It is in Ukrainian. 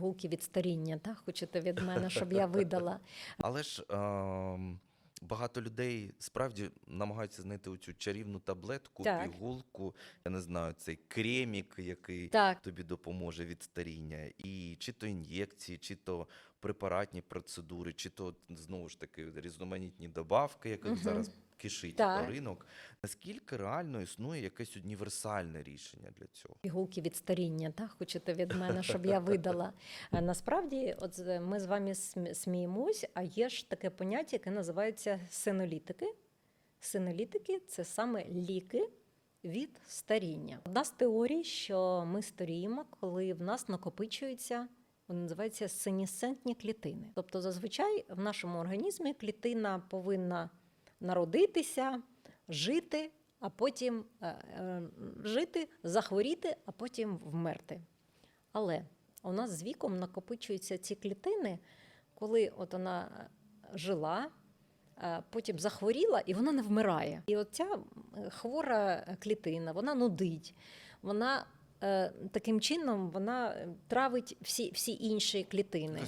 Пігулки від старіння, так? Хочете від мене, щоб я видала. Але ж ем, багато людей справді намагаються знайти цю чарівну таблетку, Так. пігулку, я не знаю, цей кремік, який Так, тобі допоможе від старіння. І чи то ін'єкції, чи то препаратні процедури, чи то знову ж таки різноманітні добавки, яких Мгм. зараз кишить Так. ринок. Наскільки реально існує якесь універсальне рішення для цього? пігулки від старіння, так? Хочете від мене, щоб я видала. Е, Насправді, от ми з вами смі- сміємось, а є ж таке поняття, яке називається синолітики. Синолітики це саме ліки від старіння. Одна з теорій, що ми старіємо, коли в нас накопичується. Вони називаються синісцентні клітини. Тобто, зазвичай в нашому організмі клітина повинна народитися, жити, а потім е, е, жити, захворіти, а потім вмерти. Але у нас з віком накопичуються ці клітини, коли от вона е, жила, потім захворіла і вона не вмирає. І от ця е, хвора клітина, вона нудить, вона таким чином вона травить всі, всі інші клітини.